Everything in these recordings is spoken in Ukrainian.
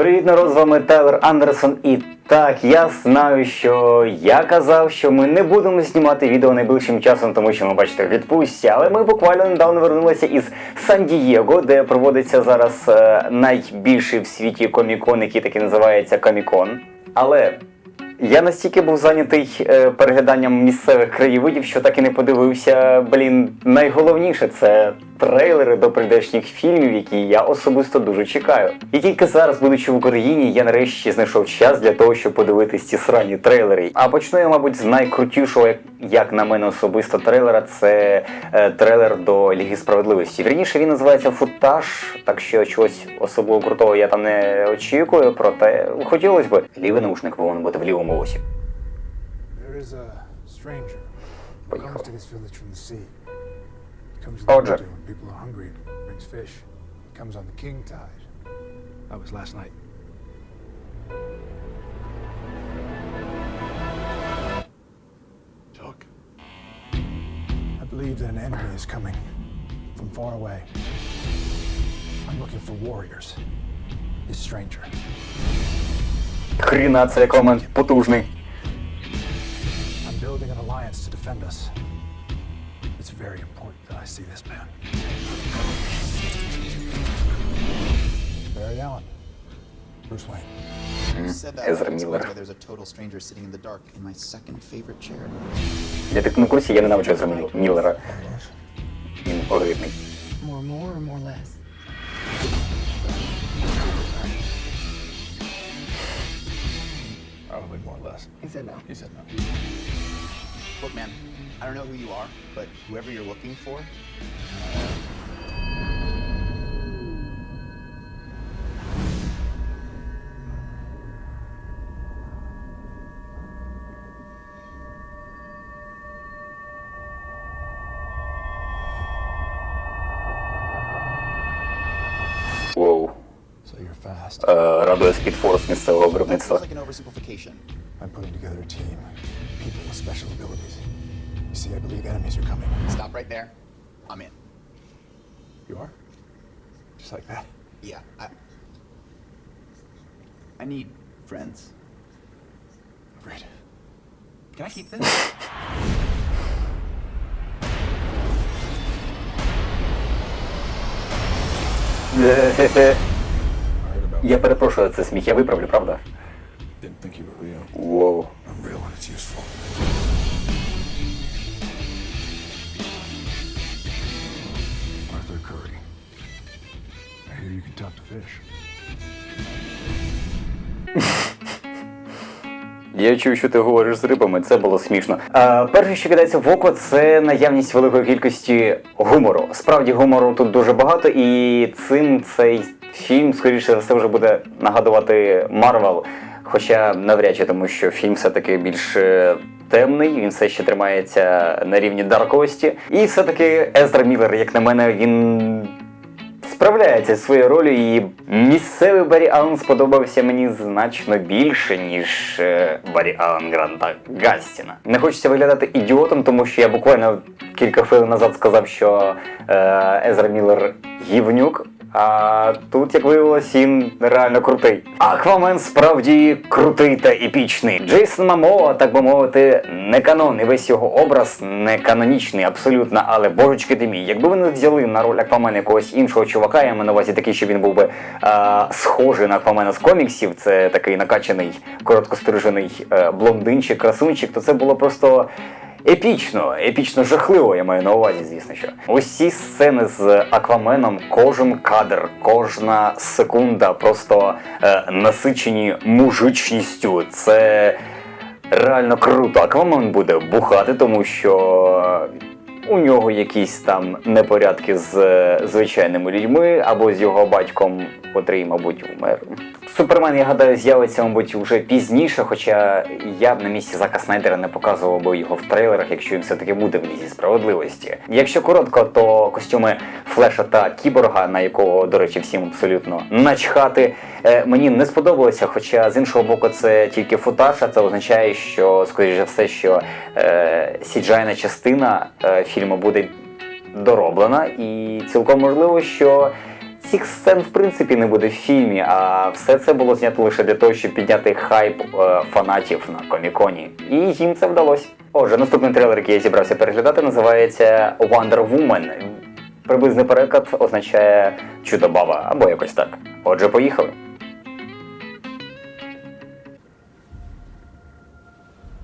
Привіт, народ, з вами Тайлер Андерсон. І так, я знаю, що я казав, що ми не будемо знімати відео найближчим часом, тому що ми бачите відпустці. Але ми буквально недавно вернулися із Сан-Дієго, де проводиться зараз е, найбільший в світі комікон, який таки називається Комікон. Але я настільки був зайнятий е, перегляданням місцевих краєвидів, що так і не подивився. Блін, найголовніше це трейлери до прийдешніх фільмів, які я особисто дуже чекаю. І тільки зараз, будучи в Україні, я нарешті знайшов час для того, щоб подивитись ці срані трейлери. А почну я, мабуть, з найкрутішого, як, як на мене особисто, трейлера. Це е, трейлер до Ліги Справедливості. Вірніше він називається Футаж, так що чогось особливо крутого я там не очікую, проте хотілося б. Лівий наушник повинен бути в лівому осі. There comes in the Отже. winter when people are hungry and brings fish. He comes on the king tide. That was last night. Chuck. I believe that an enemy is coming from far away. I'm looking for warriors. This stranger. Хріна, це як момент потужний. I'm building an alliance to defend us. It's very important that I see this man. Barry Allen. Bruce Wayne. You said that Ezra once, Miller. where there's a total stranger sitting in the dark in my second favorite chair. Я так на курсі, я ненавиджу Езра Міллера. Міллера. Він огидний. More, more, or more, less? Probably more or less. He said no. He said no. Look, man, I don't know who you are, but whoever you're looking for, Воу. So you're fast. Е, радує спідфорс місцевого that виробництва. feels like an oversimplification. I'm putting together a team. People with special abilities. You see, I believe enemies are coming. Stop right there. I'm in. You are? Just like that? Yeah, I. I need friends. Agreed. Can I keep this? I heard about Я перепрошую, це сміх, я виправлю, правда? Didn't think you were real. Воу. Talk to fish. Я чув, що ти говориш з рибами, це було смішно. А, перше, що кидається в око, це наявність великої кількості гумору. Справді гумору тут дуже багато, і цим цей фільм, скоріше за все, вже буде нагадувати Марвел. Хоча навряд чи тому, що фільм все-таки більш е, темний, він все ще тримається на рівні дарковості. І все-таки Езра Міллер, як на мене, він справляється зі своєю ролью, і місцевий Баррі Аллен сподобався мені значно більше, ніж е, Баррі Аллен Гранта Гастіна. Не хочеться виглядати ідіотом, тому що я буквально кілька хвилин назад сказав, що е, Езра Міллер гівнюк. А тут, як виявилось, він реально крутий. Аквамен справді крутий та епічний. Джейсон Мамоа, так би мовити, не канон, і весь його образ не канонічний, абсолютно. Але божечки ти мій, якби вони взяли на роль Аквамена якогось іншого чувака, я маю на увазі такий, що він був би а, схожий на Аквамена з коміксів, це такий накачаний, короткострижений е, блондинчик, красунчик, то це було просто. Епічно, епічно жахливо, я маю на увазі, звісно що. Усі сцени з Акваменом, кожен кадр, кожна секунда просто е, насичені мужичністю. Це реально круто. Аквамен буде бухати, тому що у нього якісь там непорядки з е, звичайними людьми або з його батьком, котрий, мабуть, умер. Супермен, я гадаю, з'явиться, мабуть, вже пізніше, хоча я б на місці Зака Снайдера не показував би його в трейлерах, якщо він все-таки буде в лізі справедливості. Якщо коротко, то костюми Флеша та Кіборга, на якого, до речі, всім абсолютно начхати, е, мені не сподобалося, хоча з іншого боку, це тільки футаж, а це означає, що, скоріш за все, що е, сіджайна частина е, фільму буде дороблена, і цілком можливо, що цих сцен в принципі не буде в фільмі, а все це було знято лише для того, щоб підняти хайп е, фанатів на коміконі. І їм це вдалося. Отже, наступний трейлер, який я зібрався переглядати, називається Wonder Woman. Приблизний переклад означає чудо-баба або якось так. Отже, поїхали.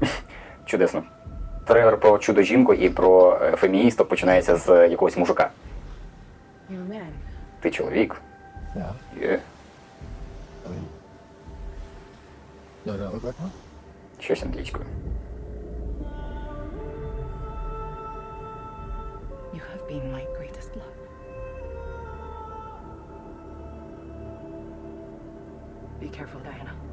Чудесно. Трейлер про чудо жінку і про е, феміністок починається з якогось мужика. Ти чоловік. Yeah. Like? Щось англійською. You have been my greatest love. Be careful, Diana.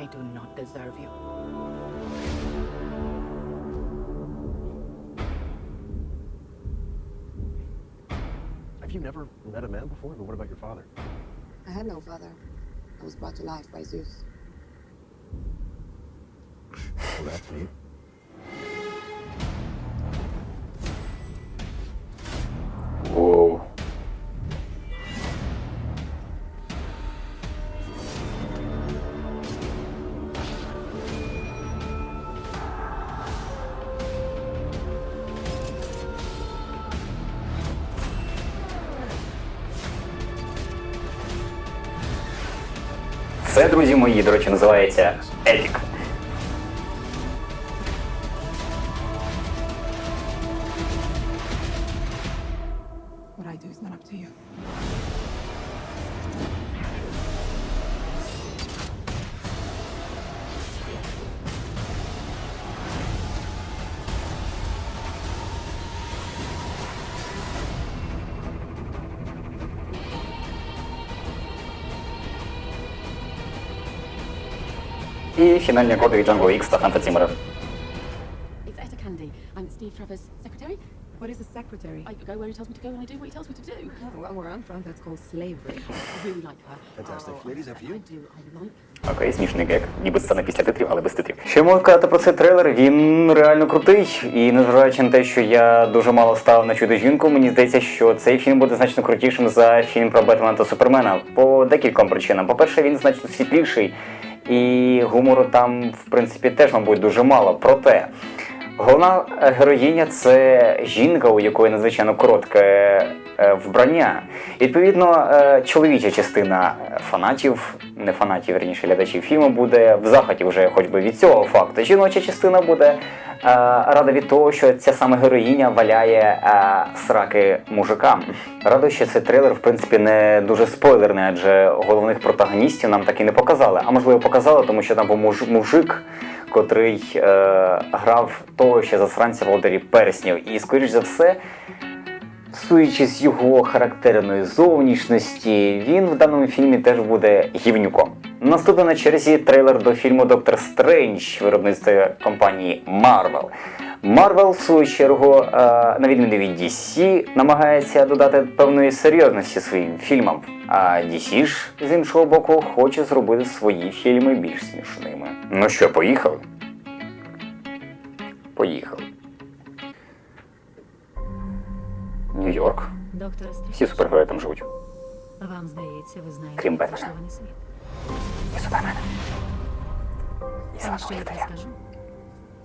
I do not deserve you. Have you never met a man before? But what about your father? I had no father. I was brought to life by Zeus. Well, that's neat. Це, друзі мої, до речі, називається Епік. І фінальні коди від Django X та Ханса Цімера. It's Etta Candy. I'm Steve Trevor's secretary. What is a secretary? I go where he tells me to go and I do what he tells me to do. Oh, well, where I'm from, that's called slavery. I really like her. Fantastic. Oh, Ladies, have you? I do. I like Окей, смішний гек, ніби сцена після титрів, але без титрів. Що можу сказати про цей трейлер? Він реально крутий. І незважаючи на те, що я дуже мало ставив на чудо жінку, мені здається, що цей фільм буде значно крутішим за фільм про Бетмена та Супермена по декільком причинам. По-перше, він значно світліший, і гумору там, в принципі, теж, мабуть, дуже мало. Проте. Головна е, героїня це жінка, у якої надзвичайно коротке е, вбрання. Відповідно, е, чоловіча частина фанатів, не фанатів, верніше глядачів фільму, буде в захваті вже хоч би від цього факту. Жіноча частина буде рада від того, що ця саме героїня валяє сраки мужикам. Радо, що цей трейлер, в принципі, не дуже спойлерний, адже головних протагоністів нам так і не показали. А можливо, показали, тому що там був мужик котрий е, грав того ще засранця володарі перснів. І, скоріш за все, з його характерної зовнішності, він в даному фільмі теж буде гівнюком. Наступний на черзі трейлер до фільму Доктор Стрендж виробництва компанії Marvel. Marvel, в свою чергу, е, на відміну від DC, намагається додати певної серйозності своїм фільмам. А DC ж, з іншого боку, хоче зробити свої фільми більш смішними. Ну що, поїхали? Поїхали. Нью-Йорк. Всі супергерої там живуть. вам здається, ви знаєте Крім Бетмена. влаштований світ. І Супермена. І Зеленого що я ліхтаря. скажу?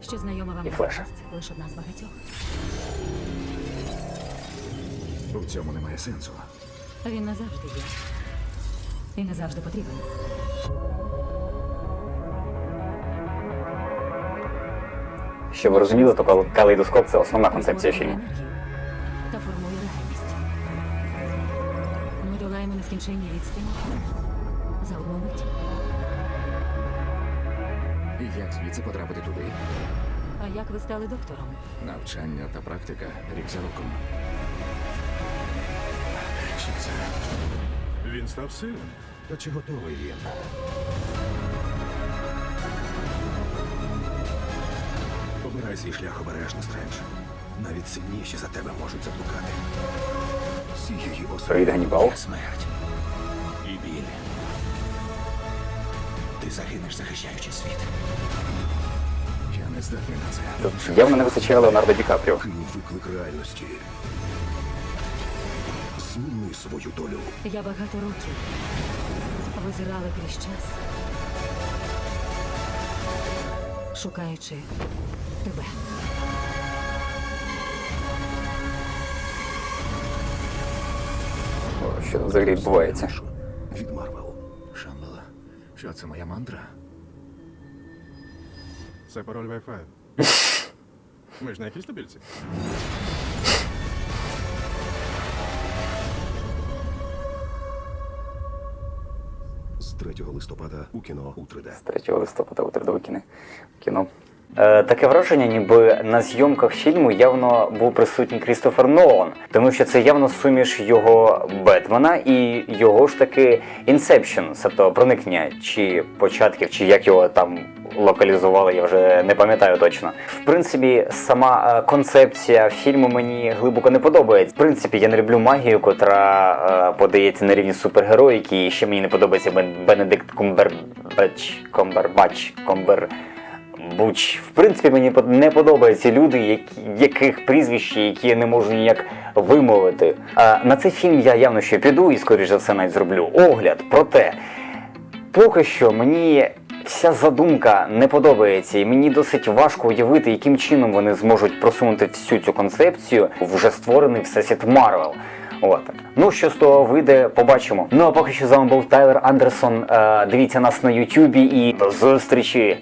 Що знайома вам І Флеша. лише одна з багатьох. У цьому немає сенсу. Він назавжди є. І не завжди потрібен. Щоб ви розуміли, то калейдоскоп це основна концепція фільму. Долаємо нескінченні відстані за одну як звідси потрапити туди? А як ви стали доктором? Навчання та практика рік за роком. Чи це Він став сильним. Та чи готовий він? Обирай свій шлях обережно, Стрендж. Навіть сильніші за тебе можуть заблукати. Всі її Ганнібал. смерть Ти загинеш, захищаючи світ. Я не здатний на це. Тут явно не вистачає Леонардо Ді Капріо. Кинь виклик реальності. Зміни свою долю. Я багато років визирала крізь час, шукаючи тебе. Що взагалі відбувається? Що це моя мантра? Це пароль Wi-Fi. Ми ж на якійсь стабільці. З 3 листопада у кіно у 3D. 3 листопада у тридовикіни кіно. Е, таке враження, ніби на зйомках фільму явно був присутній Крістофер Нолан, тому що це явно суміш його Бетмена і його ж таки Інсепшн, тобто проникнення чи початків, чи як його там локалізували, я вже не пам'ятаю точно. В принципі, сама е, концепція фільму мені глибоко не подобається. В принципі, я не люблю магію, котра е, подається на рівні супергероїки, і ще мені не подобається Бенедикт Кумбербач, Комбербач, Комбер. Буч. В принципі, мені не подобаються люди, які, яких прізвища, які я не можу ніяк вимовити. А, на цей фільм я явно ще піду і, скоріш за все, навіть зроблю огляд. Проте, поки що мені вся задумка не подобається, і мені досить важко уявити, яким чином вони зможуть просунути всю цю концепцію в вже створений всесвіт Марвел. От. Ну, що з того вийде, побачимо. Ну а поки що з вами був Тайлер Андерсон. Е, дивіться нас на Ютубі і до зустрічі